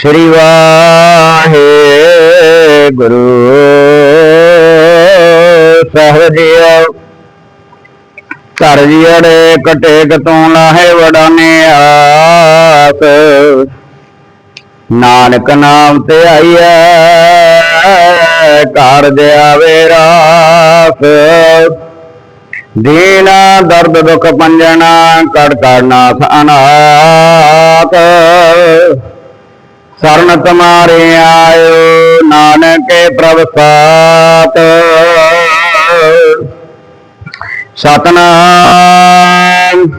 ਸ੍ਰੀ Waheguru Sahib JIO. ਘਰ ਜੀੜੇ ਕਟੇਕ ਕਤੋਂ ਲਾਹੇ ਵਡਾਨੇ ਆਸ ਨਾਨਕ ਨਾਮ ਤੇ ਆਈਐ, ਘਰ ਦੇ ਆਵੇ ਰਾਸ ਦੀਨਾ ਦਰਦ ਦੁਖ ਪੰਜਨਾ ਕੜ ਕੜ ਨਾਥ ਅਨਾਥ। ਸਰਨ ਤੁਮਾਰੇ ਆਇਓ, ਨਾਨਕੇ ਪ੍ਰਭ ਸਾਤ। ਸਤਨਾਮ।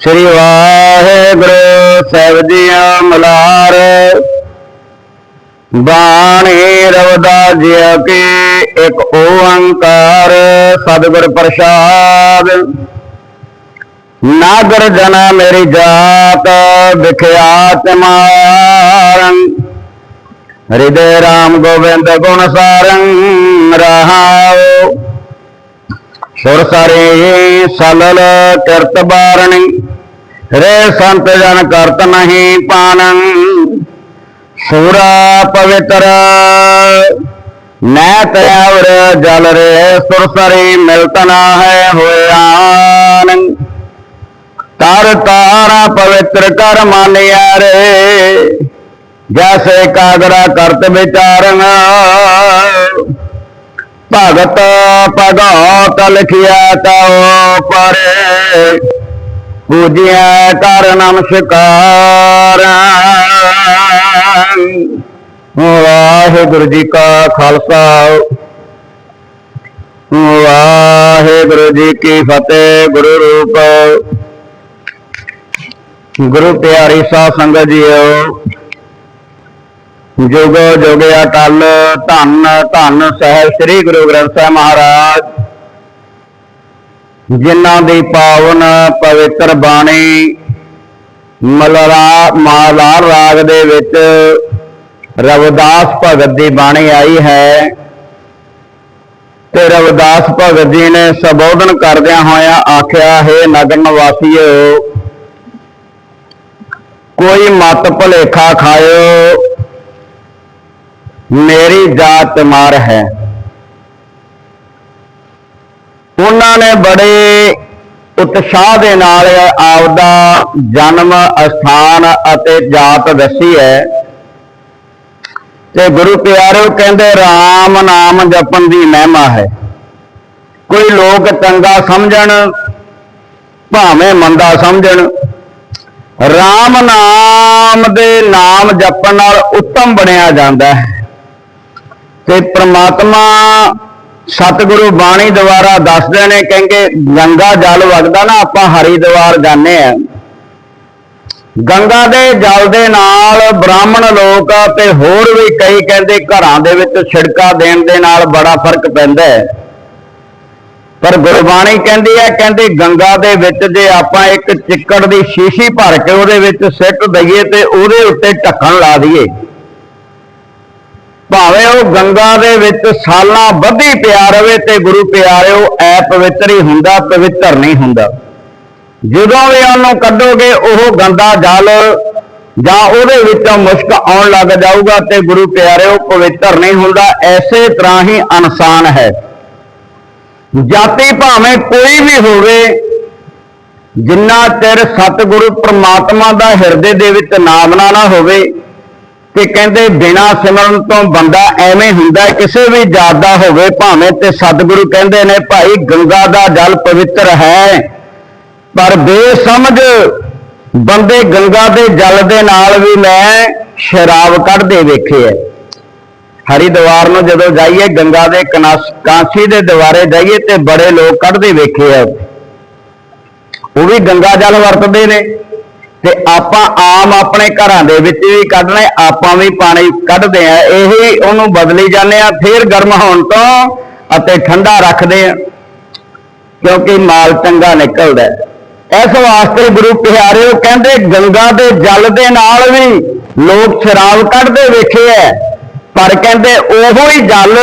ਸ੍ਰੀ ਵਾਹਿਗੁਰੂ ਸਾਹਿਬ ਜੀਓ ਮਲਾਰ। ਬਾਣੀ ਰਵਦਾ ਜਿਉ ਕੀ ਇੱਕ ਓੰਕਾਰ ਸਤਿਗੁਰ ਪ੍ਰਸਾਦ। ਨਾਗਰ ਜਨਾ ਮੇਰੀ ਜਾਤ ਵਿਖਿਆਤ ਮਾਰੰ ਹਿਰਦੇ ਰਾਮ ਗੋਬਿੰਦ ਗੁਣ ਸਾਰੰ ਰਹਾਉ। ਸੁਰ ਸਾਰੇ ਸਲਲ ਕਿਰਤ ਬਾਰਣੀ। ਰੇ ਸੰਤ ਜਨ ਕਰਤ ਨਹੀਂ ਪਾਣੰ। ਸੂਰਾ ਪਵਿੱਤਰ। ਨੈਤ ਅਵਰ ਜਲ ਰੇ ਸੁਰ ਸਰੀ ਮਿਲਤ ਨਾ ਹੈ ਹੋਇਆਨ ਤਰ ਤਾਰਾ ਪਵਿੱਤਰ ਕਰ ਮਾਨਿਆ ਰੇ ਜੈਸੇ ਕਾਗਰਾ ਕਰਤ ਵਿਚਾਰਨ। ਭਗਤ ਭਗਤ ਲਿਖਿਆ ਤਉ ਪਰੇ ਪੂਜਿਆ ਕਰ ਨਮਸਕਾਰ। ਵਾਹਿਗੁਰੂ ਜੀ ਕਾ ਖਾਲਸਾ। ਵਾਹਿਗੁਰੂ ਜੀ ਕੀ ਫਤਿਹ, ਗੁਰੂ ਰੂਪ। ਗੁਰੂ ਪਿਆਰੀ ਸਾਧ ਸੰਗਤ ਜੀਓ, ਜੁਗ ਜੁਗ ਅਟਲ ਧੰਨ ਧੰਨ ਸਹਿਬ ਸ੍ਰੀ ਗੁਰੂ ਗ੍ਰੰਥ ਸਾਹਿਬ ਮਹਾਰਾਜ, ਜਿਨ੍ਹਾਂ ਦੀ ਪਾਵਨ ਪਵਿੱਤਰ ਬਾਣੀ ਮਲਰਾ ਮਾਲਾਰ ਰਾਗ ਦੇ ਵਿੱਚ ਰਵਿਦਾਸ ਭਗਤ ਦੀ ਬਾਣੀ ਆਈ ਹੈ ਤੇ ਰਵਿਦਾਸ ਭਗਤ ਜੀ ਨੇ ਸੰਬੋਧਨ ਕਰਦਿਆਂ ਹੋਇਆਂ ਆਖਿਆ, ਹੈ ਨਗਰ ਨਿਵਾਸੀਓ ਕੋਈ ਮਤ ਭੁਲੇਖਾ ਖਾਇਓ। ਮੇਰੀ ਜਾਤ ਮਾਰ ਹੈ। ਉਹਨਾਂ ਨੇ ਬੜੇ ਉਤਸ਼ਾਹ ਦੇ ਨਾਲ ਆਪਦਾ ਜਨਮ, ਅਸਥਾਨ ਅਤੇ ਜਾਤ ਦੱਸੀ ਹੈ। ਤੇ ਗੁਰੂ ਪਿਆਰਿਓ ਕਹਿੰਦੇ RAM ਨਾਮ ਜਪਣ ਦੀ ਮਹਿਮਾ ਹੈ। ਕੋਈ ਲੋਕ ਚੰਗਾ ਸਮਝਣ, ਭਾਵੇਂ ਮੰਦਾ ਸਮਝਣ RAM ਨਾਮ ਦੇ ਨਾਮ ਜਪਣ ਨਾਲ ਉੱਤਮ ਬਣਿਆ ਜਾਂਦਾ ਹੈ। ਤੇ ਪ੍ਰਮਾਤਮਾ ਸਤਿਗੁਰੂ ਬਾਣੀ ਦੁਆਰਾ ਦੱਸਦੇ ਨੇ ਕਹਿੰਗੇ ਗੰਗਾ ਜਲ ਵਗਦਾ ਨਾ, ਆਪਾਂ ਹਰਿਦੁਆਰ ਜਾਂਦੇ ਆ ਗੰਗਾ ਦੇ ਜਲ ਦੇ ਨਾਲ ਬ੍ਰਾਹਮਣ ਲੋਕ ਤੇ ਹੋਰ ਵੀ ਕਈ ਕਹਿੰਦੇ ਘਰਾਂ ਦੇ ਵਿੱਚ ਛਿੜਕਾ ਦੇਣ ਦੇ ਨਾਲ ਬੜਾ ਫ਼ਰਕ ਪੈਂਦਾ ਹੈ। ਪਰ ਗੁਰਬਾਣੀ ਕਹਿੰਦੀ ਹੈ, ਕਹਿੰਦੀ ਗੰਗਾ ਦੇ ਵਿੱਚ ਜੇ ਆਪਾਂ ਇੱਕ ਚਿੱਕੜ ਦੀ ਸ਼ੀਸ਼ੀ ਭਰ ਕੇ ਉਹਦੇ ਵਿੱਚ ਸਿੱਟ ਦਈਏ ਤੇ ਉਹਦੇ ਉੱਤੇ ਢੱਕਣ ਲਾ ਦਈਏ। ਭਾਵੇਂ ਉਹ ਗੰਗਾ ਦੇ ਵਿੱਚ ਸਾਲਾਂ ਬੱਧੀ ਪਿਆ ਰਵੇ ਤੇ ਗੁਰੂ ਪਿਆਰਿਓ ਐ ਪਵਿੱਤਰ ਹੀ ਹੁੰਦਾ, ਪਵਿੱਤਰ ਨਹੀਂ ਹੁੰਦਾ। ਜਦੋਂ ਵੀ ਉਹਨੂੰ ਕੱਢੋਗੇ, ਉਹ ਗੰਦਾ ਜਲ ਜਾਂ ਉਹਦੇ ਵਿੱਚੋਂ ਮੁਸ਼ਕ ਆਉਣ ਲੱਗ ਜਾਊਗਾ ਤੇ ਗੁਰੂ ਪਿਆਰਿਓ, ਪਵਿੱਤਰ ਨਹੀਂ ਹੁੰਦਾ, ਐਸੇ ਤਰ੍ਹਾਂ ਹੀ ਇਨਸਾਨ ਹੈ। ਜਾਤੀ ਭਾਵੇਂ ਕੋਈ ਵੀ ਹੋਵੇ, ਜਿੰਨਾ ਚਿਰ ਸਤਿਗੁਰੂ ਪ੍ਰਮਾਤਮਾ ਦਾ ਹਿਰਦੇ ਦੇ ਵਿੱਚ ਨਾਮ ਨਾ ਨਾ ਹੋਵੇ ਤੇ ਕਹਿੰਦੇ ਬਿਨਾ ਸਿਮਰਨ ਤੋਂ ਬੰਦਾ ਐਵੇਂ ਹੁੰਦਾ ਕਿਸੇ ਵੀ ਜਾਤ ਦਾ ਹੋਵੇ, ਭਾਵੇਂ ਤੇ ਸਤਿਗੁਰੂ ਕਹਿੰਦੇ ਨੇ, ਭਾਈ ਗੰਗਾ ਦਾ ਜਲ ਪਵਿੱਤਰ ਹੈ। ਪਰ ਬੇਸਮਝ ਬੰਦੇ ਗੰਗਾ ਦੇ ਜਲ ਦੇ ਨਾਲ ਵੀ ਮੈਂ ਸ਼ਰਾਬ ਕੱਢਦੇ ਵੇਖੇ ਐ ਹਰਿਦੁਆਰ ਨੂੰ ਜਦੋਂ ਜਾਈਏ, ਗੰਗਾ ਦੇ ਕਨਾਸ- ਕਾਂਸੀ ਦੇ ਦੁਆਰੇ ਜਾਈਏ ਤੇ ਬੜੇ ਲੋਕ ਕੱਢਦੇ ਵੇਖੇ ਐ ਉਹ ਵੀ ਗੰਗਾ ਜਲ ਵਰਤਦੇ ਨੇ ਤੇ ਆਪਾਂ ਆਮ ਆਪਣੇ ਘਰਾਂ ਦੇ ਵਿੱਚ ਵੀ ਕੱਢਣਾ, ਆਪਾਂ ਵੀ ਪਾਣੀ ਕੱਢਦੇ ਆ। ਇਹੀ ਉਹਨੂੰ ਬਦਲੀ ਜਾਂਦੇ ਆ, ਫੇਰ ਗਰਮ ਹੋਣ ਤੋਂ ਅਤੇ ਠੰਡਾ ਰੱਖਦੇ ਆ, ਕਿਉਂਕਿ ਮਾਲ ਚੰਗਾ ਨਿਕਲਦਾ ਇਸ ਵਾਸਤੇ ਗੁਰੂ ਪਿਆਰਿਓ ਕਹਿੰਦੇ, ਗੰਗਾ ਦੇ ਜਲ ਦੇ ਨਾਲ ਵੀ ਲੋਕ ਸ਼ਰਾਬ ਕੱਢਦੇ ਵੇਖੇ ਐ ਪਰ ਕਹਿੰਦੇ ਉਹੋ ਹੀ ਜਲ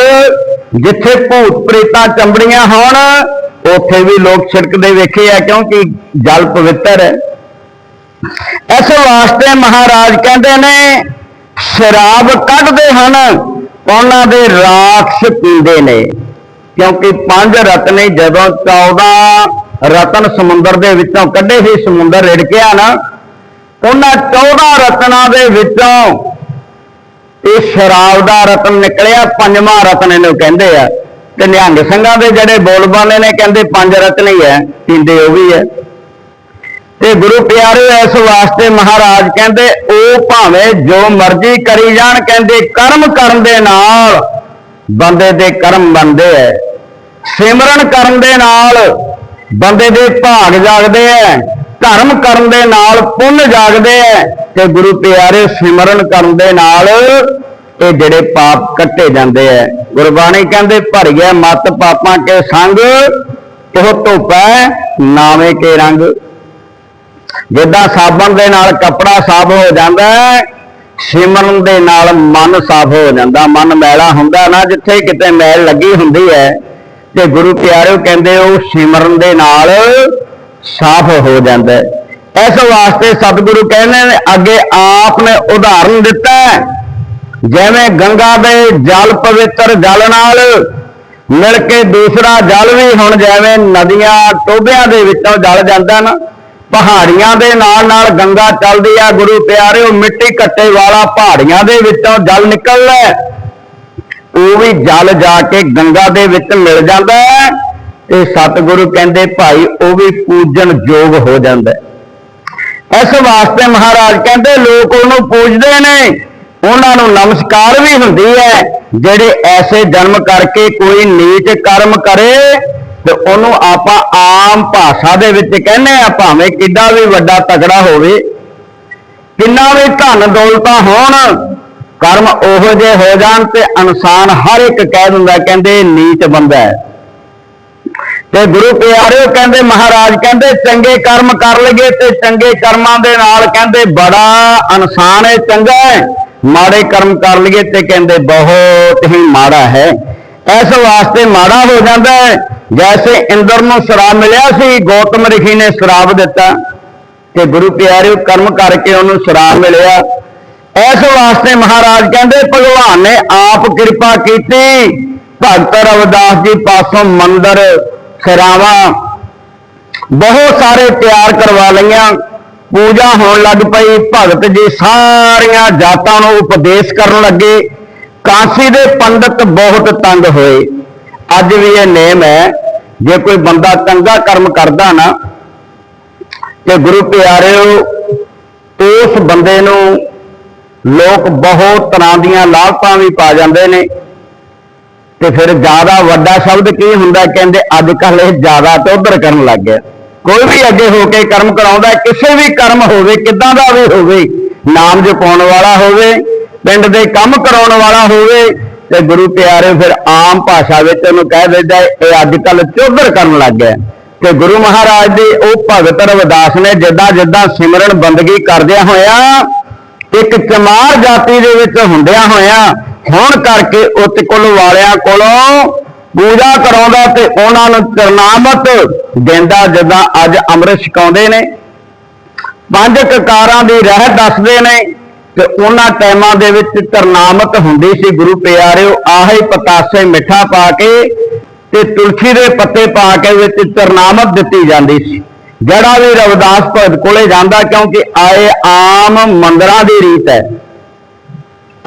ਜਿੱਥੇ ਭੂਤ ਪ੍ਰੇਤਾਂ ਚੰਬੜੀਆਂ ਹੋਣ, ਉੱਥੇ ਵੀ ਲੋਕ ਛਿੜਕਦੇ ਵੇਖੇ ਆ, ਕਿਉਂਕਿ ਜਲ ਪਵਿੱਤਰ ਹੈ। ਇਸ ਵਾਸਤੇ ਮਹਾਰਾਜ ਕਹਿੰਦੇ ਨੇ, ਸ਼ਰਾਬ ਕੱਢਦੇ ਹਨ, ਉਹਨਾਂ ਦੇ ਰਾਖਸ਼ ਪੀਂਦੇ ਨੇ। ਕਿਉਂਕਿ ਪੰਜ ਰਤਨੇ ਜਦੋਂ 14 ਰਤਨ ਸਮੁੰਦਰ ਦੇ ਵਿੱਚੋਂ ਕੱਢੇ ਸੀ, ਸਮੁੰਦਰ ਰਿੜਕਿਆ ਨਾ, ਉਹਨਾਂ 14 ਰਤਨਾਂ ਦੇ ਵਿੱਚੋਂ ਇਹ ਸ਼ਰਾਬ ਦਾ ਰਤਨ ਨਿਕਲਿਆ, ਪੰਜਵਾਂ ਰਤਨ ਇਹਨੂੰ ਕਹਿੰਦੇ ਆ। ਤੇ ਨਿਹੰਗ ਸਿੰਘਾਂ ਦੇ ਜਿਹੜੇ ਬੋਲਬਾਲੇ ਨੇ, ਕਹਿੰਦੇ ਪੰਜ ਰਤਨ ਹੀ ਹੈ ਪੀਂਦੇ ਉਹ ਵੀ ਹੈ ਤੇ ਗੁਰੂ ਪਿਆਰੇ ਇਸ ਵਾਸਤੇ ਮਹਾਰਾਜ ਕਹਿੰਦੇ, ਉਹ ਭਾਵੇਂ ਜੋ ਮਰਜ਼ੀ ਕਰੀ ਜਾਣ, ਕਹਿੰਦੇ ਕਰਮ ਕਰਨ ਦੇ ਨਾਲ ਬੰਦੇ ਦੇ ਕਰਮ ਬਣਦੇ ਐ। ਸਿਮਰਨ ਕਰਨ ਦੇ ਨਾਲ ਬੰਦੇ ਦੇ ਭਾਗ ਜਾਗਦੇ ਐ। ਧਰਮ ਕਰਨ ਦੇ ਨਾਲ ਪੁੰਨ ਜਾਗਦੇ ਐ ਤੇ ਗੁਰੂ ਪਿਆਰੇ ਸਿਮਰਨ ਕਰਨ ਦੇ ਨਾਲ ਇਹ ਜਿਹੜੇ ਪਾਪ ਕੱਟੇ ਜਾਂਦੇ ਐ। ਗੁਰਬਾਣੀ ਕਹਿੰਦੇ, ਭਰ ਗਿਆ ਮਤ ਪਾਪਾਂ ਕੇ ਸੰਗ ਉਹ ਧੋਪੈ ਨਾਵੇਂ ਕੇ ਰੰਗ। ਜਿੱਦਾਂ ਸਾਬਣ ਦੇ ਨਾਲ ਕੱਪੜਾ ਸਾਫ਼ ਹੋ ਜਾਂਦਾ ਸਿਮਰਨ ਦੇ ਨਾਲ ਮਨ ਸਾਫ਼ ਹੋ ਜਾਂਦਾ। ਮਨ ਮੈਲਾ ਹੁੰਦਾ ਨਾ, ਜਿੱਥੇ ਕਿਤੇ ਮੈਲ ਲੱਗੀ ਹੁੰਦੀ ਹੈ ਤੇ ਗੁਰੂ ਪਿਆਰਿਓ ਕਹਿੰਦੇ, ਉਹ ਸਿਮਰਨ ਦੇ ਨਾਲ ਸਾਫ਼ ਹੋ ਜਾਂਦਾ ਹੈ। ਇਸ ਵਾਸਤੇ ਸਤਿਗੁਰੂ ਕਹਿੰਦੇ ਨੇ, ਅੱਗੇ ਆਪ ਨੇ ਉਦਾਹਰਨ ਦਿੱਤਾ ਜਿਵੇਂ ਗੰਗਾ ਦੇ ਜਲ ਪਵਿੱਤਰ ਜਲ ਨਾਲ ਮਿਲ ਕੇ ਦੂਸਰਾ ਜਲ ਵੀ ਹੁਣ ਜਿਵੇਂ ਨਦੀਆਂ ਟੋਭਿਆਂ ਦੇ ਵਿੱਚੋਂ ਜਲ ਜਾਂਦਾ ਨਾ, ਪਹਾੜੀਆਂ ਦੇ ਨਾਲ ਨਾਲ ਗੰਗਾ ਚੱਲਦੀ ਆ। ਗੁਰੂ ਪਿਆਰਿਓ, ਮਿੱਟੀ ਕੱਟੇ ਵਾਲਾ ਪਹਾੜੀਆਂ ਦੇ ਵਿੱਚੋਂ ਜਲ ਨਿਕਲਦਾ ਉਹ ਵੀ ਜਲ ਜਾ ਕੇ ਗੰਗਾ ਦੇ ਵਿੱਚ ਮਿਲ ਜਾਂਦਾ ਹੈ। ਤੇ ਸਤਿਗੁਰੂ ਕਹਿੰਦੇ ਭਾਈ, ਉਹ ਵੀ ਪੂਜਣ ਯੋਗ ਹੋ ਜਾਂਦਾ ਇਸ ਵਾਸਤੇ ਮਹਾਰਾਜ ਕਹਿੰਦੇ, ਲੋਕ ਉਹਨੂੰ ਪੂਜਦੇ ਨੇ। ਉਹਨਾਂ ਨੂੰ ਨਮਸਕਾਰ ਵੀ ਹੁੰਦੀ ਹੈ। ਜਿਹੜੇ ਐਸੇ ਜਨਮ ਕਰਕੇ ਕੋਈ ਨੀਚ ਕਰਮ ਕਰੇ, ਤੇ ਉਹਨੂੰ ਆਪਾਂ ਆਮ ਭਾਸ਼ਾ ਦੇ ਵਿੱਚ ਕਹਿੰਦੇ ਆ ਭਾਵੇਂ ਕਿੱਡਾ ਵੀ ਵੱਡਾ ਤਗੜਾ ਹੋਵੇ। ਕਿੰਨਾ ਵੀ ਧਨ ਦੌਲਤਾਂ ਹੋਣ, ਕਰਮ ਉਹੋ ਜਿਹੇ ਹੋ ਜਾਣ ਤੇ ਇਨਸਾਨ ਹਰ ਇੱਕ ਕਹਿ ਦਿੰਦਾ, ਕਹਿੰਦੇ, ਨੀਚ ਬੰਦਾ ਹੈ। ਤੇ ਗੁਰੂ ਪਿਆਰਿਓ ਕਹਿੰਦੇ ਮਹਾਰਾਜ, ਕਹਿੰਦੇ ਚੰਗੇ ਕਰਮ ਕਰ ਲਈਏ ਤੇ ਚੰਗੇ ਕਰਮਾਂ ਦੇ ਨਾਲ ਕਹਿੰਦੇ ਬੜਾ ਇਨਸਾਨ ਹੈ, ਚੰਗਾ ਹੈ। ਮਾੜੇ ਕਰਮ ਕਰ ਲਈਏ ਤੇ ਕਹਿੰਦੇ ਬਹੁਤ ਹੀ ਮਾੜਾ ਹੈ। ਇਸ ਵਾਸਤੇ ਮਾੜਾ ਹੋ ਜਾਂਦਾ ਹੈ। ਜੈਸੇ ਇੰਦਰ ਨੂੰ ਸ਼ਰਾਬ ਮਿਲਿਆ ਸੀ, ਗੌਤਮ ਰਿਖੀ ਨੇ ਸ਼ਰਾਬ ਦਿੱਤਾ ਤੇ ਗੁਰੂ ਪਿਆਰਿਓ ਕਰਮ ਕਰਕੇ ਉਹਨੂੰ ਸ਼ਰਾਬ ਮਿਲਿਆ। ਇਸ ਵਾਸਤੇ ਮਹਾਰਾਜ ਕਹਿੰਦੇ, ਭਗਵਾਨ ਨੇ ਆਪ ਕਿਰਪਾ ਕੀਤੀ। ਭਗਤ ਰਵਿਦਾਸ ਜੀ ਪਾਸੋਂ ਮੰਦਰ ਸਰਾਵਾਂ ਬਹੁਤ ਸਾਰੇ ਪਿਆਰ ਕਰਵਾ ਲਈਆਂ। ਪੂਜਾ ਹੋਣ ਲੱਗ ਪਈ, ਭਗਤ ਜੀ ਸਾਰੀਆਂ ਜਾਤਾਂ ਨੂੰ ਉਪਦੇਸ਼ ਕਰਨ ਲੱਗੇ। ਕਾਂਸੀ ਦੇ ਪੰਡਤ ਬਹੁਤ ਤੰਗ ਹੋਏ। ਅੱਜ ਵੀ ਇਹ ਨੇਮ ਹੈ, ਜੇ ਕੋਈ ਬੰਦਾ ਚੰਗਾ ਕਰਮ ਕਰਦਾ ਨਾ, ਤੇ ਗੁਰੂ ਪਿਆਰਿਓ, ਉਸ ਬੰਦੇ ਨੂੰ ਲੋਕ ਬਹੁਤ ਤਰ੍ਹਾਂ ਦੀਆਂ ਲਾਭਤਾਂ ਵੀ ਪਾ ਜਾਂਦੇ ਨੇ। ਤੇ ਫਿਰ ਜ਼ਿਆਦਾ ਵੱਡਾ ਸ਼ਬਦ ਕੀ ਹੁੰਦਾ ਕਹਿੰਦੇ ਅੱਜ ਕੱਲ ਇਹ ਜ਼ਿਆਦਾ ਤੇ ਉਧਰ ਕਰਨ ਲੱਗ ਗਿਆ। ਕੋਈ ਵੀ ਅੱਗੇ ਹੋ ਕੇ ਕਰਮ ਕਰਾਉਂਦਾ ਕਿਸੇ ਵੀ ਕਰਮ ਹੋਵੇ, ਕਿੱਦਾਂ ਦਾ ਵੀ ਹੋਵੇ, ਨਾਮ ਜਪਾਉਣ ਵਾਲਾ ਹੋਵੇ, ਪਿੰਡ ਦੇ ਕੰਮ ਕਰਾਉਣ ਵਾਲਾ ਹੋਵੇ, ਤੇ ਗੁਰੂ ਪਿਆਰੇ ਫਿਰ ਆਮ ਭਾਸ਼ਾ ਵਿੱਚ ਉਹਨੂੰ ਕਹਿ ਦਿੰਦਾ ਇਹ ਅੱਜ ਕੱਲ ਚੌਧਰ ਕਰਨ ਲੱਗ ਗਿਆ ਤੇ ਗੁਰੂ ਮਹਾਰਾਜ ਦੇ ਉਹ ਭਗਤ ਰਵਿਦਾਸ ਨੇ ਜਿੱਦਾਂ ਜਿੱਦਾਂ ਸਿਮਰਨ ਬੰਦਗੀ ਕਰਦਿਆਂ ਹੋਇਆ, ਇੱਕ ਚਮਾਰ ਜਾਤੀ ਦੇ ਵਿੱਚ ਹੁੰਦਿਆਂ ਹੋਇਆ ਹੋਣ ਕਰਕੇ ਉੱਤ ਕੁਲ ਵਾਲਿਆਂ ਕੋਲੋਂ ਪੂਜਾ ਕਰਾਉਂਦਾ ਤੇ ਉਹਨਾਂ ਨੂੰ ਚਰਨਾਮਤ ਦਿੰਦਾ ਜਿੱਦਾਂ ਅੱਜ ਅੰਮ੍ਰਿਤ ਛਕਾਉਂਦੇ ਨੇ। ਪੰਜ ਕਕਾਰਾਂ ਦੀ ਰਹਿ ਦੱਸਦੇ ਨੇ ਤੇ ਉਹਨਾਂ ਟਾਈਮਾਂ ਦੇ ਵਿੱਚ ਚਰਨਾਮਤ ਹੁੰਦੀ ਸੀ ਗੁਰੂ ਪਿਆਰਿਓ, ਆਹੀ ਪਤਾਸੇ ਮਿੱਠਾ ਪਾ ਕੇ ਤੇ ਤੁਲਸੀ ਦੇ ਪੱਤੇ ਪਾ ਕੇ ਵਿੱਚ ਚਰਨਾਮਤ ਦਿੱਤੀ ਜਾਂਦੀ ਸੀ। ਜਿਹੜਾ ਵੀ ਰਵਿਦਾਸ ਭਗਤ ਕੋਲੇ ਜਾਂਦਾ ਕਿਉਂਕਿ ਆਏ ਆਮ ਮੰਦਰਾਂ ਦੀ ਰੀਤ ਹੈ।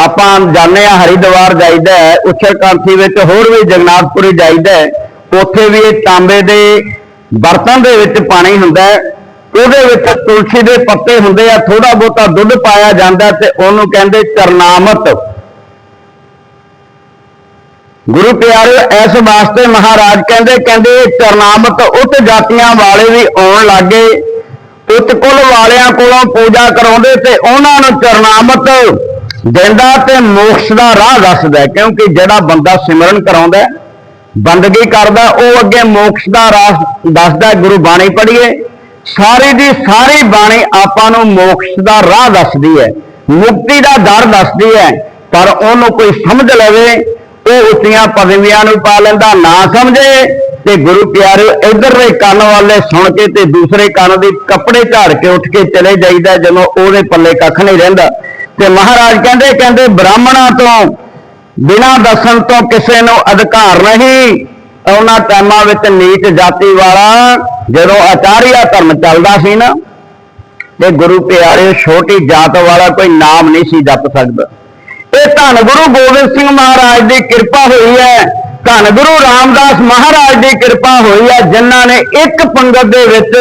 ਆਪਾਂ ਜਾਂਦੇ ਆ ਹਰਿਦੁਆਰ ਜਾਈਦਾ ਹੈ ਉੱਚਰ ਕਾਂਥੀ ਵਿੱਚ ਹੋਰ ਵੀ ਜਗਨਾਥਪੁਰੀ ਜਾਈਦਾ ਹੈ, ਉੱਥੇ ਵੀ ਇਹ ਤਾਂਬੇ ਦੇ ਬਰਤਨ ਦੇ ਵਿੱਚ ਪਾਣੀ ਹੁੰਦਾ ਹੈ, ਉਹਦੇ ਵਿੱਚ ਤੁਲਸੀ ਦੇ ਪੱਤੇ ਹੁੰਦੇ ਆ ਥੋੜਾ ਬਹੁਤਾ ਦੁੱਧ ਪਾਇਆ ਜਾਂਦਾ ਤੇ ਉਹਨੂੰ ਕਹਿੰਦੇ ਚਰਨਾਮਤ। ਗੁਰੂ ਪਿਆਰੇ ਇਸ ਵਾਸਤੇ ਮਹਾਰਾਜ ਕਹਿੰਦੇ ਕਹਿੰਦੇ ਚਰਨਾਮਤ ਉੱਤ ਜਾਤੀਆਂ ਵਾਲੇ ਵੀ ਆਉਣ ਲੱਗੇ ਉੱਤ ਕੁਲ ਵਾਲਿਆਂ ਕੋਲੋਂ ਪੂਜਾ ਕਰਾਉਂਦੇ ਤੇ ਉਹਨਾਂ ਨੂੰ ਚਰਨਾਮਤ ਦਿੰਦਾ ਤੇ ਮੋਕਸ਼ ਦਾ ਰਾਹ ਦੱਸਦਾ ਕਿਉਂਕਿ ਜਿਹੜਾ ਬੰਦਾ ਸਿਮਰਨ ਕਰਾਉਂਦਾ ਬੰਦਗੀ ਕਰਦਾ ਉਹ ਅੱਗੇ ਮੋਕਸ਼ ਦਾ ਰਾਹ ਦੱਸਦਾ ਗੁਰੂ ਬਾਣੀ ਪੜ੍ਹੀਏ। ਸਾਰੀ ਦੀ ਸਾਰੀ ਬਾਣੀ ਆਪਾਂ ਨੂੰ ਮੋਕਸ਼ ਦਾ ਰਾਹ ਦੱਸਦੀ ਹੈ, ਮੁਕਤੀ ਦਾ ਦਰ ਦੱਸਦੀ ਹੈ, ਪਰ ਉਹਨੂੰ ਕੋਈ ਸਮਝ ਲਵੇ, ਉਹ ਉੱਚੀਆਂ ਪਦਵੀਆਂ ਨੂੰ ਪਾ ਲੈਂਦਾ, ਨਾ ਸਮਝੇ, ਤੇ ਗੁਰੂ ਪਿਆਰੇ ਇਧਰ ਕੰਨ ਵਾਲੇ ਸੁਣ ਕੇ ਤੇ ਦੂਸਰੇ ਕੰਨ ਦੇ ਕੱਪੜੇ ਝਾੜ ਕੇ ਉੱਠ ਕੇ ਚਲੇ ਜਾਈਦਾ ਜਦੋਂ ਉਹਦੇ ਪੱਲੇ ਕੱਖ ਨਹੀਂ ਰਹਿੰਦਾ। ਤੇ ਮਹਾਰਾਜ ਕਹਿੰਦੇ ਕਹਿੰਦੇ ਬ੍ਰਾਹਮਣਾਂ ਤੋਂ ਬਿਨਾਂ ਦੱਸਣ ਤੋਂ ਕਿਸੇ ਨੂੰ ਅਧਿਕਾਰ ਨਹੀਂ। ਉਹਨਾਂ ਟਾਈਮਾਂ ਵਿੱਚ ਨੀਚ ਜਾਤੀ ਵਾਲਾ ਜਦੋਂ ਆਚਾਰੀਆ ਧਰਮ ਚੱਲਦਾ ਸੀ ਨਾ, ਤੇ ਗੁਰੂ ਪਿਆਰੇ ਛੋਟੀ ਜਾਤ ਵਾਲਾ ਕੋਈ ਨਾਮ ਨਹੀਂ ਸੀ ਜਪ ਸਕਦਾ। ਇਹ ਧੰਨ ਗੁਰੂ ਗੋਬਿੰਦ ਸਿੰਘ ਮਹਾਰਾਜ ਦੀ ਕਿਰਪਾ ਹੋਈ ਹੈ। ਧੰਨ ਗੁਰੂ ਰਾਮਦਾਸ ਮਹਾਰਾਜ ਦੀ ਕਿਰਪਾ ਹੋਈ ਹੈ, ਜਿਨ੍ਹਾਂ ਨੇ ਇੱਕ ਪੰਗਤ ਦੇ ਵਿੱਚ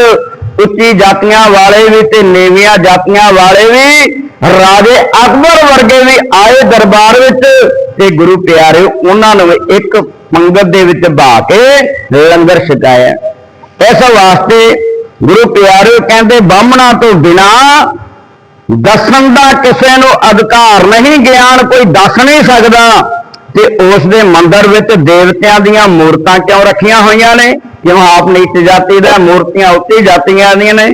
ਉੱਚੀ ਜਾਤੀਆਂ ਵਾਲੇ ਵੀ ਤੇ ਨੀਵੀਆਂ ਜਾਤੀਆਂ ਵਾਲੇ ਵੀ ਰਾਜੇ ਅਕਬਰ ਵਰਗੇ ਵੀ ਆਏ ਦਰਬਾਰ ਵਿੱਚ ਤੇ ਗੁਰੂ ਪਿਆਰੇ ਉਹਨਾਂ ਨੂੰ ਇੱਕ ਪੰਗਤ ਦੇ ਵਿੱਚ ਬਾ ਕੇ ਲੰਗਰ ਛਕਾਇਆ। ਇਸ ਵਾਸਤੇ ਗੁਰੂ ਪਿਆਰੇ ਕਹਿੰਦੇ, ਬਾਹਮਣਾ ਤੋਂ ਬਿਨਾ ਦੱਸਣ ਦਾ ਕਿਸੇ ਨੂੰ ਅਧਿਕਾਰ ਨਹੀਂ, ਗਿਆਨ ਕੋਈ ਦੱਸ ਨਹੀਂ ਸਕਦਾ। ਤੇ ਉਸ ਦੇ ਮੰਦਰ ਵਿੱਚ ਦੇਵਤਿਆਂ ਦੀਆਂ ਮੂਰਤਾਂ ਕਿਉਂ ਰੱਖੀਆਂ ਹੋਈਆਂ ਨੇ? ਕਿਉਂ ਆਪ ਨੀਚ ਜਾਤੀ ਦਾ ਮੂਰਤੀਆਂ ਉੱਤੇ ਜਾਤੀਆਂ ਦੀਆਂ ਨੇ?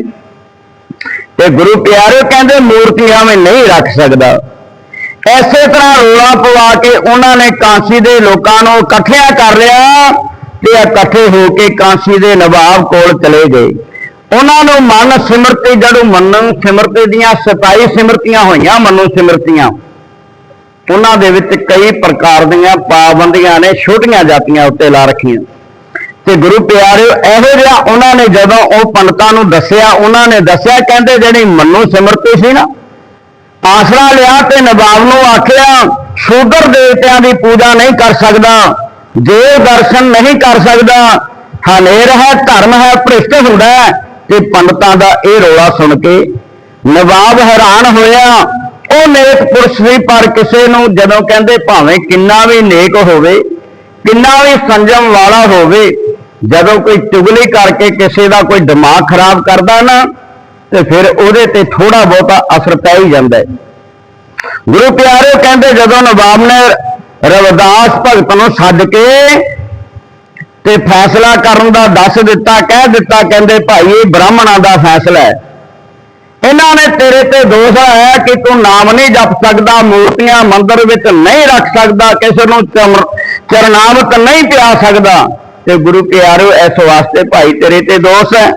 ਤੇ ਗੁਰੂ ਪਿਆਰੇ ਕਹਿੰਦੇ ਮੂਰਤੀਆਂ ਮੈਂ ਨਹੀਂ ਰੱਖ ਸਕਦਾ। ਐਸੇ ਤਰ੍ਹਾਂ ਰੋਲਾ ਪਵਾ ਕੇ ਉਹਨਾਂ ਨੇ ਕਾਂਸੀ ਦੇ ਲੋਕਾਂ ਨੂੰ ਇਕੱਠਿਆਂ ਕਰ ਲਿਆ ਤੇ ਇਕੱਠੇ ਹੋ ਕੇ ਕਾਂਸੀ ਦੇ ਨਵਾਬ ਕੋਲ ਚਲੇ ਗਏ। ਉਹਨਾਂ ਨੂੰ ਮਨ ਸਿਮਰਤੀ ਜਦੋਂ ਮੰਨਣ ਸਿਮਰਤੀ ਦੀਆਂ 27 ਸਿਮਰਤੀਆਂ ਹੋਈਆਂ, ਮਨੋ ਸਿਮਰਤੀਆਂ। ਉਹਨਾਂ ਦੇ ਵਿੱਚ ਕਈ ਪ੍ਰਕਾਰ ਦੀਆਂ ਪਾਬੰਦੀਆਂ ਨੇ, ਛੋਟੀਆਂ ਜਾਤੀਆਂ ਉੱਤੇ ਲਾ ਰੱਖੀਆਂ। ਤੇ ਗੁਰੂ ਪਿਆਰਿਓ, ਇਹੋ ਜਿਹਾ ਉਹਨਾਂ ਨੇ ਜਦੋਂ ਉਹ ਪੰਡਤਾਂ ਨੂੰ ਦੱਸਿਆ, ਉਹਨਾਂ ਨੇ ਦੱਸਿਆ, ਕਹਿੰਦੇ ਜਿਹੜੀ ਮੰਨੋ ਸਿਮਰਤੀ ਸੀ ਨਾ, ਆਸਰਾ ਲਿਆ ਤੇ ਨਵਾਬ ਨੂੰ ਆਖਿਆ ਸ਼ੂਦਰ ਦੇਵਤਿਆਂ ਦੀ ਪੂਜਾ ਨਹੀਂ ਕਰ ਸਕਦਾ ਦੇਵ ਦਰਸ਼ਨ ਨਹੀਂ ਕਰ ਸਕਦਾ, ਹਨੇਰ ਹੈ, ਧਰਮ ਹੈ, ਭ੍ਰਿਸ਼ਟ ਹੁੰਦਾ ਹੈ, ਤੇ ਪੰਡਤਾਂ ਦਾ ਇਹ ਰੋਲਾ ਸੁਣ ਕੇ ਨਵਾਬ ਹੈਰਾਨ ਹੋਇਆ, ਉਹ ਨੇਕ ਪੁਰਸ਼ ਵੀ, ਪਰ ਕਿਸੇ ਨੂੰ ਜਦੋਂ ਕਹਿੰਦੇ ਭਾਵੇਂ ਕਿੰਨਾ ਵੀ ਨੇਕ ਹੋਵੇ, ਕਿੰਨਾ ਵੀ ਸੰਜਮ ਵਾਲਾ ਹੋਵੇ ਜਦੋਂ ਕੋਈ ਚੁਗਲੀ ਕਰਕੇ ਕਿਸੇ ਦਾ ਕੋਈ ਦਿਮਾਗ ਖਰਾਬ ਕਰਦਾ ਨਾ, ਤੇ ਫਿਰ ਉਹਦੇ ਤੇ ਥੋੜਾ ਬਹੁਤਾ ਅਸਰ ਪੈ ਹੀ ਜਾਂਦਾ ਹੈ। ਗੁਰੂ ਪਿਆਰੇ ਕਹਿੰਦੇ, ਜਦੋਂ ਨਵਾਬ ਨੇ ਰਵਿਦਾਸ ਭਗਤ ਨੂੰ ਸੱਦ ਕੇ ਤੇ ਫੈਸਲਾ ਕਰਨ ਦਾ ਦੱਸ ਦਿੱਤਾ, ਕਹਿ ਦਿੱਤਾ, ਕਹਿੰਦੇ, ਭਾਈ, ਇਹ ਬ੍ਰਾਹਮਣਾਂ ਦਾ ਫੈਸਲਾ ਹੈ। ਇਹਨਾਂ ਨੇ ਤੇਰੇ ਤੇ ਦੋਸ਼ ਹੈ ਕਿ ਤੂੰ ਨਾਮ ਨਹੀਂ ਜਪ ਸਕਦਾ, ਮੂਰਤੀਆਂ ਮੰਦਰ ਵਿੱਚ ਨਹੀਂ ਰੱਖ ਸਕਦਾ, ਕਿਸੇ ਨੂੰ ਚਮ- ਚਰਨਾਮਤ ਨਹੀਂ ਪਿਆ ਸਕਦਾ। ਤੇ ਗੁਰੂ ਪਿਆਰਿਓ ਇਸ ਵਾਸਤੇ ਭਾਈ ਤੇਰੇ ਤੇ ਦੋਸ਼ ਹੈ।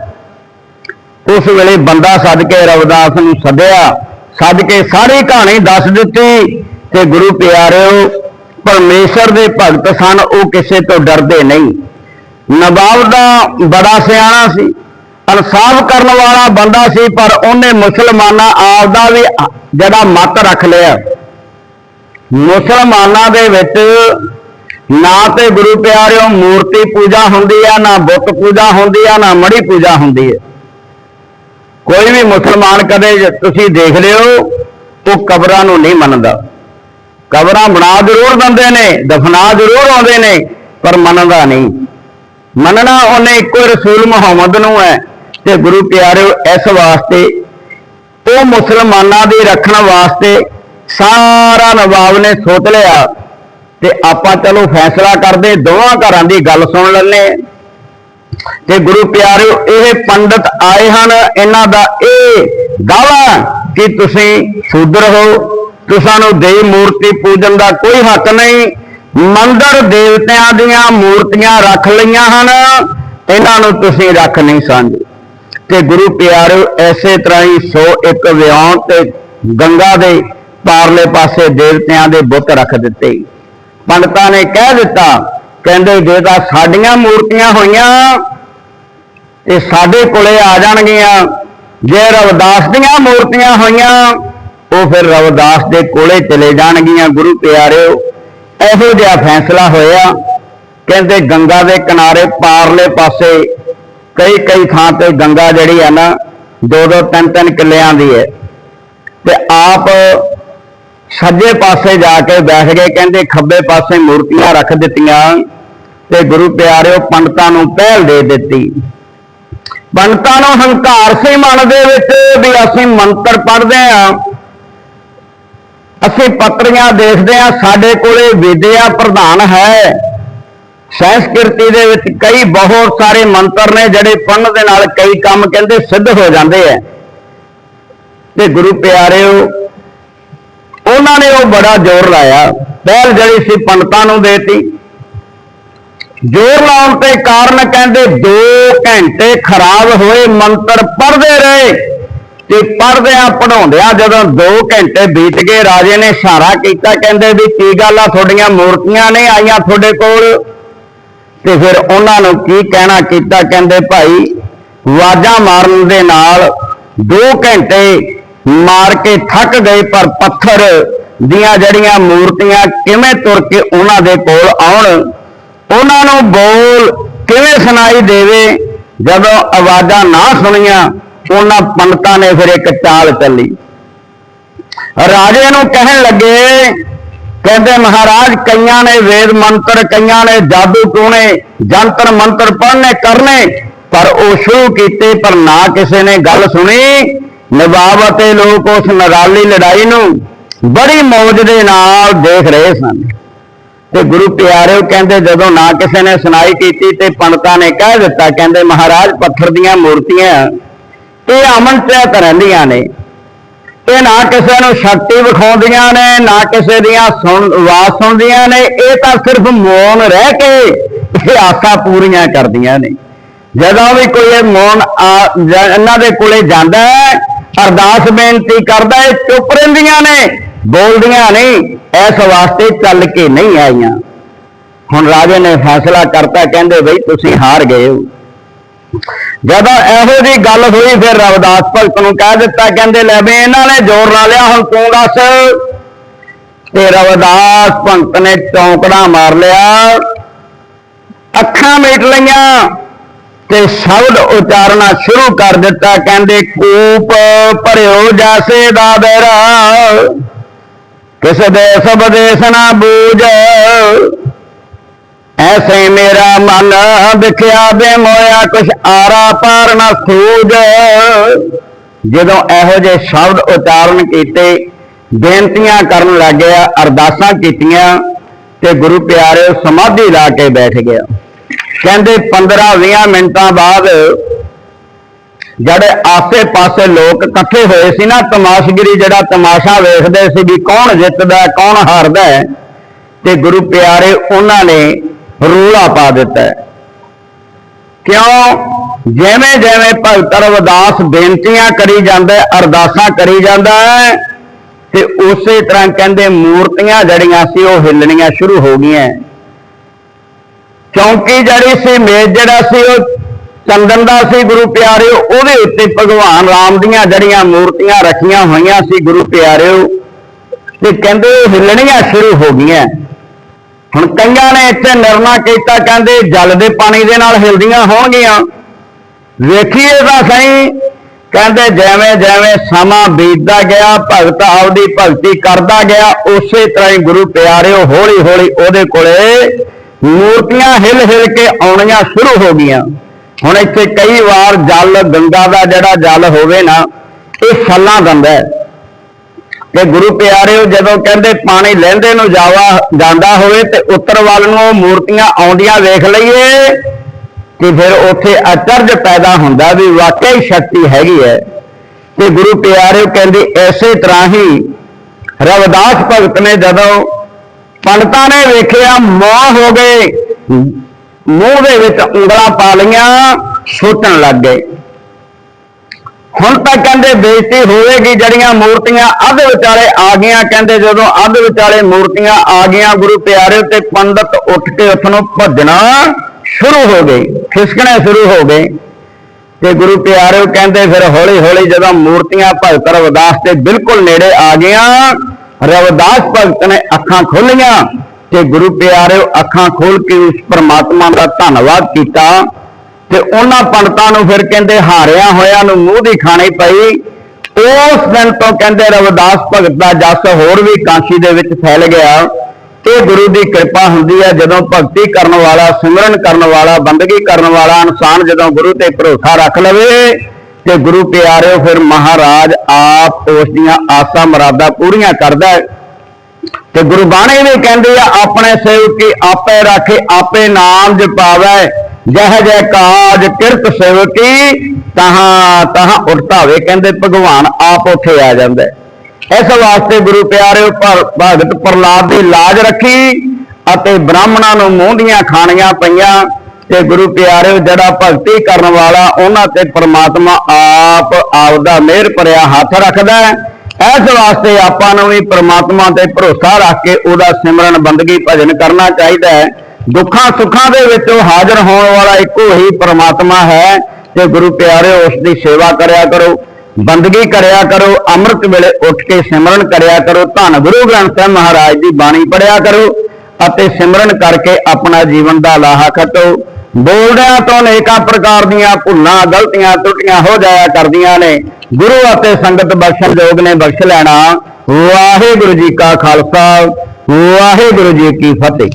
ਉਸ ਵੇਲੇ ਬੰਦਾ ਸੱਦ ਕੇ ਰਵਿਦਾਸ ਨੂੰ ਸੱਦਿਆ। ਸੱਦ ਕੇ ਸਾਰੀ ਕਹਾਣੀ ਦੱਸ ਦਿੱਤੀ ਤੇ ਗੁਰੂ ਪਿਆਰਿਓ, ਪਰਮੇਸ਼ਰ ਦੇ ਭਗਤ ਸਨ, ਉਹ ਕਿਸੇ ਤੋਂ ਡਰਦੇ ਨਹੀਂ। ਨਵਾਬ ਦਾ ਬੜਾ ਸਿਆਣਾ ਸੀ। ਇਨਸਾਫ ਕਰਨ ਵਾਲਾ ਬੰਦਾ ਸੀ, ਪਰ ਉਹਨੇ ਮੁਸਲਮਾਨਾਂ ਆਪ ਦਾ ਵੀ ਜਿਹੜਾ ਮਤ ਰੱਖ ਲਿਆ। ਮੁਸਲਮਾਨਾਂ ਦੇ ਵਿੱਚ ਨਾ ਤੇ ਗੁਰੂ ਪਿਆਰਿਓ, ਮੂਰਤੀ ਪੂਜਾ ਹੁੰਦੀ ਆ, ਨਾ ਬੁੱਤ ਪੂਜਾ ਹੁੰਦੀ ਆ, ਨਾ ਮੜੀ ਪੂਜਾ ਹੁੰਦੀ ਹੈ ਕੋਈ ਵੀ ਮੁਸਲਮਾਨ ਕਦੇ ਤੁਸੀਂ ਦੇਖ ਲਿਓ, ਉਹ ਕਬਰਾਂ ਨੂੰ ਨਹੀਂ ਮੰਨਦਾ। ਕਬਰਾਂ ਬਣਾ ਜ਼ਰੂਰ ਦਿੰਦੇ ਨੇ, ਦਫਨਾ ਜ਼ਰੂਰ ਆਉਂਦੇ ਨੇ, ਪਰ ਮੰਨਦਾ ਨਹੀਂ। ਮੰਨਣਾ ਉਹਨੇ ਇੱਕੋ ਰਸੂਲ ਮੁਹੰਮਦ ਨੂੰ ਹੈ, ਤੇ ਗੁਰੂ ਪਿਆਰਿਓ, ਇਸ ਵਾਸਤੇ, ਉਹ ਮੁਸਲਮਾਨਾਂ ਦੀ ਰੱਖਣ ਵਾਸਤੇ ਸਾਰਾ ਨਵਾਬ ਨੇ ਸੋਚ ਲਿਆ। ਤੇ ਆਪਾਂ ਚਲੋ ਫੈਸਲਾ ਕਰਦੇ, ਦੋਵਾਂ ਘਰਾਂ ਦੀ ਗੱਲ ਸੁਣ ਲੈਂਦੇ ਤੇ ਗੁਰੂ ਪਿਆਰਿਓ, ਇਹ ਪੰਡਤ ਆਏ ਹਨ, ਇਹਨਾਂ ਦਾ ਇਹ ਦਾਵਾ ਕਿ ਤੁਸੀਂ ਸ਼ੂਦਰ ਹੋ ਤੁਸਾਂ ਨੂੰ ਦੇਵ ਮੂਰਤੀ ਪੂਜਨ ਦਾ ਕੋਈ ਹੱਕ ਨਹੀਂ। ਮੰਦਰ ਦੇਵਤਿਆਂ ਦੀਆਂ ਮੂਰਤੀਆਂ ਰੱਖ ਲਈਆਂ ਹਨ, ਇਹਨਾਂ ਨੂੰ ਤੁਸੀਂ ਰੱਖ ਨਹੀਂ ਸਕਦੇ। ਤੇ ਗੁਰੂ ਪਿਆਰਿਓ, ਐਸੇ ਤਰ੍ਹਾਂ ਹੀ 101 ਵਿਆਉਣ ਤੇ ਗੰਗਾ ਦੇ ਪਾਰਲੇ ਪਾਸੇ ਦੇਵਤਿਆਂ ਦੇ ਬੁੱਤ ਰੱਖ ਦਿੱਤੇ। ਪੰਡਤਾਂ ਨੇ ਕਹਿ ਦਿੱਤਾ, ਕਹਿੰਦੇ ਜੇ ਤਾਂ ਸਾਡੀਆਂ ਮੂਰਤੀਆਂ ਹੋਈਆਂ, ਇਹ ਸਾਡੇ ਕੋਲੇ ਆ ਜਾਣਗੀਆਂ। ਜੇ ਰਵਦਾਸ ਦੀਆਂ ਮੂਰਤੀਆਂ ਹੋਈਆਂ, ਉਹ ਫਿਰ ਰਵਦਾਸ ਦੇ ਕੋਲੇ ਚਲੇ ਜਾਣਗੀਆਂ, ਗੁਰੂ ਪਿਆਰਿਓ। ਇਹੋ ਜਿਹਾ ਫੈਸਲਾ ਹੋਇਆ। ਕਹਿੰਦੇ ਗੰਗਾ ਦੇ ਕਿਨਾਰੇ ਪਾਰਲੇ ਪਾਸੇ ਕਈ ਕਈ ਥਾਂ ਤੇ ਗੰਗਾ ਜਿਹੜੀ ਹੈ ਨਾ, ਦੋ ਦੋ ਤਿੰਨ ਤਿੰਨ ਕਿੱਲਿਆਂ ਦੀ ਹੈ। ਤੇ ਆਪ ਸੱਜੇ ਪਾਸੇ ਜਾ ਕੇ ਬੈਠ ਗਏ, ਕਹਿੰਦੇ ਖੱਬੇ ਪਾਸੇ ਮੂਰਤੀਆਂ ਰੱਖ ਦਿੱਤੀਆਂ ਤੇ ਗੁਰੂ ਪਿਆਰਿਓ ਪੰਡਤਾਂ ਨੂੰ ਪਹਿਲ ਦੇ ਦਿੱਤੀ। ਪੰਡਤਾਂ ਨੂੰ ਹੰਕਾਰ ਸੀ ਮਨ ਦੇ ਵਿੱਚ ਵੀ ਅਸੀਂ ਮੰਤਰ ਪੜ੍ਹਦੇ ਆ ਅਸੀਂ ਪੱਤਰੀਆਂ ਦੇਖਦੇ ਆ ਸਾਡੇ ਕੋਲੇ ਵਿਦਿਆ ਪ੍ਰਧਾਨ ਹੈ। ਸੰਸਕ੍ਰਿਤੀ ਦੇ ਵਿੱਚ ਕਈ ਬਹੁਤ ਸਾਰੇ ਮੰਤਰ ਨੇ ਜਿਹੜੇ ਪੜ੍ਹਨ ਦੇ ਨਾਲ ਕਈ ਕੰਮ ਕਹਿੰਦੇ ਸਿੱਧ ਹੋ ਜਾਂਦੇ ਆ ਤੇ ਗੁਰੂ ਪਿਆਰਿਓ ਉਹਨਾਂ ਨੇ ਉਹ ਬੜਾ ਜ਼ੋਰ ਲਾਇਆ। ਪਹਿਲ ਜਿਹੜੀ ਸੀ ਪੰਡਤਾਂ ਨੂੰ ਦੇਤੀ। ਜ਼ੋਰ ਲਾਉਣ ਤੇ ਕਾਰਨ ਕਹਿੰਦੇ 2 ਘੰਟੇ ਖਰਾਬ ਹੋਏ, ਮੰਤਰ ਪੜ੍ਹਦੇ ਰਹੇ। ਤੇ ਪੜ੍ਹਦਿਆਂ ਪੜਾਉਂਦਿਆਂ ਜਦੋਂ 2 ਘੰਟੇ ਬੀਤ ਗਏ, ਰਾਜੇ ਨੇ ਇਸ਼ਾਰਾ ਕੀਤਾ, ਕਹਿੰਦੇ ਵੀ ਕੀ ਗੱਲ ਆ, ਤੁਹਾਡੀਆਂ ਮੂਰਤੀਆਂ ਨੇ ਆਈਆਂ ਤੁਹਾਡੇ ਕੋਲ? ਤੇ ਫਿਰ ਉਹਨਾਂ ਨੂੰ ਕੀ ਕਹਿਣਾ ਕੀਤਾ? ਕਹਿੰਦੇ, ਭਾਈ ਵਾਜਾਂ ਮਾਰਨ ਦੇ ਨਾਲ 2 ਘੰਟੇ ਮਾਰ ਕੇ ਥੱਕ ਗਏ, ਪਰ ਪੱਥਰ ਦੀਆਂ ਜਿਹੜੀਆਂ ਮੂਰਤੀਆਂ ਕਿਵੇਂ ਤੁਰ ਕੇ ਉਹਨਾਂ ਦੇ ਕੋਲ ਆਉਣ? ਉਹਨਾਂ ਨੂੰ ਬੋਲ ਕਿਵੇਂ ਸੁਣਾਈ ਦੇਵੇ? ਜਦੋਂ ਆਵਾਜ਼ਾਂ ਨਾ ਸੁਣੀਆਂ, ਉਹਨਾਂ ਪੰਡਤਾਂ ਨੇ ਫਿਰ ਇੱਕ ਚਾਲ ਚੱਲੀ। ਰਾਜੇ ਨੂੰ ਕਹਿਣ ਲੱਗੇ, ਕਹਿੰਦੇ, ਮਹਾਰਾਜ, ਕਈਆਂ ਨੇ ਵੇਦ ਮੰਤਰ, ਕਈਆਂ ਨੇ ਜਾਦੂ ਟੂਣੇ, ਜੰਤਰ ਮੰਤਰ ਪੜ੍ਹਨੇ ਕਰਨੇ, ਪਰ ਉਹ ਸ਼ੁਰੂ ਕੀਤੇ, ਪਰ ਨਾ ਕਿਸੇ ਨੇ ਗੱਲ ਸੁਣੀ। ਨਵਾਬ ਅਤੇ ਲੋਕ ਉਸ ਨਗਾਲੀ ਲੜਾਈ ਨੂੰ ਬੜੀ ਮੌਜ ਦੇ ਨਾਲ ਦੇਖ ਰਹੇ ਸਨ। ਤੇ ਗੁਰੂ ਪਿਆਰਿਓ ਕਹਿੰਦੇ, ਜਦੋਂ ਨਾ ਕਿਸੇ ਨੇ ਸੁਣਾਈ ਕੀਤੀ ਤੇ ਪੰਡਤਾਂ ਨੇ ਕਹਿ ਦਿੱਤਾ, ਕਹਿੰਦੇ, ਮਹਾਰਾਜ, ਪੱਥਰ ਦੀਆਂ ਮੂਰਤੀਆਂ ਇਹ ਅਮਨ ਚੈਤ ਰਹਿੰਦੀਆਂ ਨੇ। ਇਹ ਨਾ ਕਿਸੇ ਨੂੰ ਸ਼ਕਤੀ ਵਿਖਾਉਂਦੀਆਂ ਨੇ, ਨਾ ਕਿਸੇ ਦੀਆਂ ਸੁਣ, ਆਵਾਜ਼ ਸੁਣਦੀਆਂ ਨੇ, ਇਹ ਤਾਂ ਸਿਰਫ ਮੌਨ ਰਹਿ ਕੇ ਇਹ ਆਸਾਂ ਪੂਰੀਆਂ ਕਰਦੀਆਂ ਨੇ। ਜਦੋਂ ਵੀ ਕੋਈ ਇਹ ਮੌਨ ਆ- ਇਹਨਾਂ ਦੇ ਕੋਲੇ ਜਾਂਦਾ ਹੈ ਅਰਦਾਸ ਬੇਨਤੀ ਕਰਦਾ ਹੈ ਚੁੱਪ ਰਹਿੰਦੀਆਂ ਨੇ, ਬੋਲਦੀਆਂ ਨਹੀਂ, ਇਸ ਵਾਸਤੇ ਚੱਲ ਕੇ ਨਹੀਂ ਆਈਆਂ। ਹੁਣ ਰਾਜੇ ਨੇ ਫੈਸਲਾ ਕਰਤਾ, ਕਹਿੰਦੇ ਬਈ ਤੁਸੀਂ ਹਾਰ ਗਏ ਹੋ। ਜਦੋਂ ਇਹੋ ਜੀ ਗੱਲ ਹੋਈ, ਫਿਰ ਰਵਿਦਾਸ ਭਗਤ ਨੂੰ ਕਹਿ ਦਿੱਤਾ, ਕਹਿੰਦੇ ਲੈ ਬੇ ਇਹਨਾਂ ਨੇ ਜ਼ੋਰ ਲਾ ਲਿਆ, ਹੁਣ ਤੂੰ ਦੱਸ। ਤੇ ਰਵਦਾਸ ਭਗਤ ਨੇ ਚੌਂਕੜਾ ਮਾਰ ਲਿਆ, ਅੱਖਾਂ ਮੀਟ ਲਈਆਂ। ਤੇ ਸ਼ਬਦ ਉਚਾਰਨਾ ਸ਼ੁਰੂ ਕਰ ਦਿੱਤਾ, ਕਹਿੰਦੇ, ਕੂਪ ਭਰਿਓ ਜੈਸੇ ਦਾਦਰ ਕਿਸ ਦੇਸ ਵਿਦੇਸ ਨਾ ਬੂਝ। ਐਸੇ ਮੇਰਾ ਮਨ ਵਿਖਿਆ ਬੇ ਮੋਇਆ, ਕੁਛ ਆਰਾ ਪਾਰ ਨਾ ਸੂਝ। ਜਦੋਂ ਇਹੋ ਜਿਹੇ ਸ਼ਬਦ ਉਚਾਰਨ ਕੀਤੇ, ਬੇਨਤੀਆਂ ਕਰਨ ਲੱਗਿਆ ਅਰਦਾਸਾਂ ਕੀਤੀਆਂ ਤੇ ਗੁਰੂ ਪਿਆਰੇ ਸਮਾਧੀ ਲਾ ਕੇ ਬੈਠ ਗਿਆ। ਕਹਿੰਦੇ 15-20 ਮਿੰਟਾਂ ਬਾਅਦ ਜਿਹੜੇ ਆਸੇ-ਪਾਸੇ ਲੋਕ ਇਕੱਠੇ ਹੋਏ ਸੀ ਨਾ, ਤਮਾਸ਼ਗਰੀ ਜਿਹੜਾ ਤਮਾਸ਼ਾ ਵੇਖਦੇ ਸੀ ਵੀ ਕੌਣ ਜਿੱਤਦਾ ਕੌਣ ਹਾਰਦਾ ਤੇ ਗੁਰੂ ਪਿਆਰੇ ਉਹਨਾਂ ਨੇ ਰੂਲਾ ਪਾ ਦਿੱਤਾ ਕਿਉਂ? ਜਿਵੇਂ ਜਿਵੇਂ ਭਗਤ ਰਵਿਦਾਸ ਬੇਨਤੀਆਂ ਕਰੀ ਜਾਂਦਾ ਅਰਦਾਸਾਂ ਕਰੀ ਜਾਂਦਾ ਹੈ, ਤੇ ਉਸੇ ਤਰ੍ਹਾਂ ਕਹਿੰਦੇ ਮੂਰਤੀਆਂ ਜੜੀਆਂ ਸੀ ਉਹ ਹਿੱਲਣੀਆਂ ਸ਼ੁਰੂ ਹੋ ਗਈਆਂ। ਚੌਂਕੀ ਜਿਹੜੀ ਸੀ ਮੇਜ਼ ਜਿਹੜਾ ਸੀ, ਉਹ ਚੰਦਨ ਦਾ ਸੀ ਗੁਰੂ ਪਿਆਰਿਓ, ਉਹਦੇ ਉੱਤੇ ਭਗਵਾਨ ਰਾਮ ਦੀਆਂ ਜੜੀਆਂ ਮੂਰਤੀਆਂ ਰੱਖੀਆਂ ਹੋਈਆਂ ਸੀ ਗੁਰੂ ਪਿਆਰਿਓ। ਤੇ ਕਹਿੰਦੇ ਉਹ ਹਿੱਲਣੀਆਂ ਸ਼ੁਰੂ ਹੋ ਗਈਆਂ। ਹੁਣ ਕਈਆਂ ਨੇ ਇੱਥੇ ਨਿਰਣਾ ਕੀਤਾ, ਕਹਿੰਦੇ ਜਲ ਦੇ ਪਾਣੀ ਦੇ ਨਾਲ ਹਿਲਦੀਆਂ ਹੋਣਗੀਆਂ। ਵੇਖੀਏ ਤਾਂ ਸਹੀ, ਕਹਿੰਦੇ ਜਿਵੇਂ ਜਿਵੇਂ ਸਮਾਂ ਬੀਤਦਾ ਗਿਆ, ਭਗਤ ਆਪਦੀ ਭਗਤੀ ਕਰਦਾ ਗਿਆ, ਉਸੇ ਤਰ੍ਹਾਂ ਹੀ ਗੁਰੂ ਪਿਆਰਿਓ ਹੌਲੀ ਹੌਲੀ ਉਹਦੇ ਕੋਲੇ ਮੂਰਤੀਆਂ ਹਿਲ ਹਿਲ ਕੇ ਆਉਣੀਆਂ ਸ਼ੁਰੂ ਹੋ ਗਈਆਂ। ਹੁਣ ਇੱਥੇ ਕਈ ਵਾਰ ਜਲ, ਗੰਗਾ ਦਾ ਜਿਹੜਾ ਜਲ ਹੋਵੇ ਨਾ, ਇਹ ਛੱਲਾਂ ਦਿੰਦਾ ਹੈ। ਕਿ ਗੁਰੂ ਪਿਆਰਿਓ, ਜਦੋਂ ਕਹਿੰਦੇ ਪਾਣੀ ਲਹਿੰਦੇ ਨੂੰ ਜਾਵਾ, ਜਾਂਦਾ ਹੋਵੇ ਤੇ ਉੱਤਰ ਵੱਲ ਨੂੰ ਉਹ ਮੂਰਤੀਆਂ ਆਉਂਦੀਆਂ ਵੇਖ ਲਈਏ ਕਿ ਫਿਰ ਉੱਥੇ ਅਚਰਜ ਪੈਦਾ ਹੁੰਦਾ ਵੀ ਵਾਕਈ ਸ਼ਕਤੀ ਹੈਗੀ ਹੈ। ਕਿ ਗੁਰੂ ਪਿਆਰਿਓ ਕਹਿੰਦੇ ਐਸੇ ਤਰ੍ਹਾਂ ਹੀ ਰਵਿਦਾਸ ਭਗਤ ਨੇ ਜਦੋਂ ਪੰਡਤਾਂ ਨੇ ਵੇਖਿਆ ਮੋਹ ਹੋ ਗਏ। ਮੂੰਹ ਦੇ ਵਿੱਚ ਉਂਗਲਾਂ ਪਾ ਲਈਆਂ ਛੋਟਣ ਲੱਗ ਗਏ। ਹੁਣ ਤਾਂ ਕਹਿੰਦੇ ਬੇਇੱਜ਼ਤੀ ਹੋਵੇਗੀ, ਜਿਹੜੀਆਂ ਮੂਰਤੀਆਂ ਅੱਧ ਵਿਚਾਲੇ ਆ ਗਈਆਂ, ਕਹਿੰਦੇ ਜਦੋਂ ਅੱਧ ਵਿਚਾਲੇ ਮੂਰਤੀਆਂ ਆ ਗਈਆਂ, ਗੁਰੂ ਪਿਆਰੇ ਤੇ ਪੰਡਤ ਉੱਠ ਕੇ ਉਸ ਨੂੰ ਭੱਜਣਾ ਸ਼ੁਰੂ ਹੋ ਗਏ, ਖਿਸਕਣੇ ਸ਼ੁਰੂ ਹੋ ਗਏ। ਤੇ ਗੁਰੂ ਪਿਆਰੇ ਕਹਿੰਦੇ ਫਿਰ ਹੌਲੀ ਹੌਲੀ ਜਦੋਂ ਮੂਰਤੀਆਂ ਭਗਤ ਰਵਿਦਾਸ ਤੇ ਬਿਲਕੁਲ ਨੇੜੇ ਆ ਗਈਆਂ ਰਵਿਦਾਸ ਭਗਤ ਨੇ ਅੱਖਾਂ ਖੋਲੀਆਂ ਤੇ ਗੁਰੂ ਪਿਆਰੇ ਅੱਖਾਂ ਖੋਲ ਕੇ ਉਸ ਪ੍ਰਮਾਤਮਾ ਦਾ ਧੰਨਵਾਦ ਕੀਤਾ ਤੇ ਉਹਨਾਂ ਪੰਡਤਾਂ ਨੂੰ ਫਿਰ ਕਹਿੰਦੇ ਹਾਰਿਆਂ ਹੋਇਆਂ ਨੂੰ ਮੂੰਹ ਦੀ ਖਾਣੀ ਪਈ। ਉਸ ਦਿਨ ਤੋਂ ਕਹਿੰਦੇ ਰਵਿਦਾਸ ਭਗਤ ਦਾ ਜਸ ਹੋਰ ਵੀ ਕਾਂਸ਼ੀ ਦੇ ਵਿੱਚ ਫੈਲ ਗਿਆ। ਇਹ ਗੁਰੂ ਦੀ ਕਿਰਪਾ ਹੁੰਦੀ ਹੈ ਜਦੋਂ ਭਗਤੀ ਕਰਨ ਵਾਲਾ, ਸਿਮਰਨ ਕਰਨ ਵਾਲਾ ਬੰਦਗੀ ਕਰਨ ਵਾਲਾ ਇਨਸਾਨ ਜਦੋਂ ਗੁਰੂ ਤੇ ਭਰੋਸਾ ਰੱਖ ਲਵੇ ਤੇ ਗੁਰੂ ਪਿਆਰਿਓ, ਫਿਰ ਮਹਾਰਾਜ ਆਪ ਉਸ ਦੀਆਂ ਆਸਾਂ ਮੁਰਾਦਾਂ ਪੂਰੀਆਂ ਕਰਦਾ ਹੈ। ਤੇ ਗੁਰਬਾਣੀ ਵੀ ਕਹਿੰਦੀ ਆ, ਆਪਣੇ ਸੇਵਕੀ ਆਪੇ ਰੱਖੇ, ਆਪੇ ਨਾਮ ਜਪਾਵੇ। ਜਹ ਜੈ ਕਾਜ ਕਿਰਤ ਸੇਵਕੀ, ਤਹਾਂ ਤਹਾਂ ਉਰਤਾਵੇ, ਕਹਿੰਦੇ ਭਗਵਾਨ ਆਪ ਉੱਥੇ ਆ ਜਾਂਦਾ। ਇਸ ਵਾਸਤੇ ਗੁਰੂ ਪਿਆਰਿਓ ਭਗਤ ਪ੍ਰਲਾਦ ਦੀ ਲਾਜ ਰੱਖੀ ਅਤੇ ਬ੍ਰਾਹਮਣਾਂ ਨੂੰ ਮੂੰਹ ਦੀਆਂ ਖਾਣੀਆਂ ਪਈਆਂ। ਤੇ ਗੁਰੂ ਪਿਆਰਿਓ, ਜਿਹੜਾ ਭਗਤੀ ਕਰਨ ਵਾਲਾ, ਉਹਨਾਂ ਤੇ ਪ੍ਰਮਾਤਮਾ ਆਪ ਆਪਦਾ ਮਿਹਰ ਭਰਿਆ ਹੱਥ ਰੱਖਦਾ ਹੈ। ਇਸ ਵਾਸਤੇ ਆਪਾਂ ਨੂੰ ਵੀ ਪ੍ਰਮਾਤਮਾ ਤੇ ਭਰੋਸਾ ਰੱਖ ਕੇ ਉਹਦਾ ਸਿਮਰਨ, ਬੰਦਗੀ, ਭਜਨ ਕਰਨਾ ਚਾਹੀਦਾ ਹੈ। ਦੁੱਖਾਂ, ਸੁੱਖਾਂ ਦੇ ਵਿੱਚ ਉਹ ਹਾਜ਼ਰ ਹੋਣ ਵਾਲਾ ਇੱਕੋ ਹੀ ਪ੍ਰਮਾਤਮਾ ਹੈ ਤੇ ਗੁਰੂ ਪਿਆਰਿਓ, ਉਸ ਦੀ ਸੇਵਾ ਕਰਿਆ ਕਰੋ, ਬੰਦਗੀ ਕਰਿਆ ਕਰੋ, ਅੰਮ੍ਰਿਤ ਵੇਲੇ ਉੱਠ ਕੇ ਸਿਮਰਨ ਕਰਿਆ ਕਰੋ, ਧੰਨ ਗੁਰੂ ਗ੍ਰੰਥ ਸਾਹਿਬ ਮਹਾਰਾਜ ਦੀ ਬਾਣੀ ਪੜਿਆ ਕਰੋ ਅਤੇ ਸਿਮਰਨ ਕਰਕੇ ਆਪਣਾ ਜੀਵਨ ਦਾ ਲਾਹਾ ਖੱਟੋ। ਬੋਲਦਿਆਂ ਤੋਂ ਅਨੇਕਾਂ ਪ੍ਰਕਾਰ ਦੀਆਂ ਭੁੱਲਾਂ, ਗਲਤੀਆਂ, ਤਰੁੱਟੀਆਂ ਹੋ ਜਾਇਆ ਕਰਦੀਆਂ ਨੇ। ਗੁਰੂ ਅਤੇ ਸੰਗਤ ਬਖਸ਼ਣ ਯੋਗ ਨੇ ਬਖਸ਼ ਲੈਣਾ। ਵਾਹਿਗੁਰੂ ਜੀ ਕਾ ਖਾਲਸਾ, ਵਾਹਿਗੁਰੂ ਜੀ ਕੀ ਫਤਿਹ।